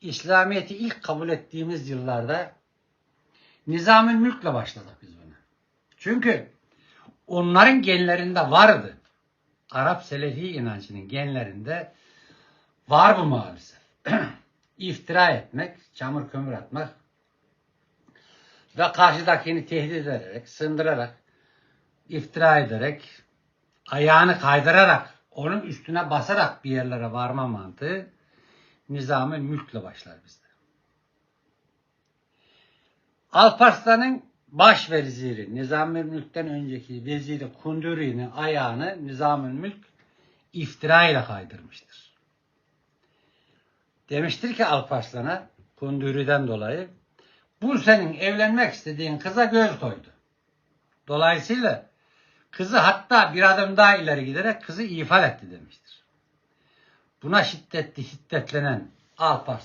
İslamiyet'i ilk kabul ettiğimiz yıllarda Nizamül Mülk'le başladık biz buna. Çünkü onların genlerinde vardı. Arap Selefi inancının genlerinde var bu maalesef. İftira etmek, çamur kömür atmak ve karşıdakini tehdit ederek, sındırarak, iftira ederek, ayağını kaydırarak, onun üstüne basarak bir yerlere varma mantığı nizamı mülkle başlar bizde. Alparslan'ın baş veziri, Nizamül Mülk'ten önceki veziri Kunduri'nin ayağını Nizamül Mülk iftira ile kaydırmıştır. Demiştir ki Alparslan'a Kunduri'den dolayı bu senin evlenmek istediğin kıza göz koydu. Dolayısıyla kızı hatta bir adım daha ileri giderek kızı ifade etti demiştir. Buna şiddetli şiddetlenen Alparslan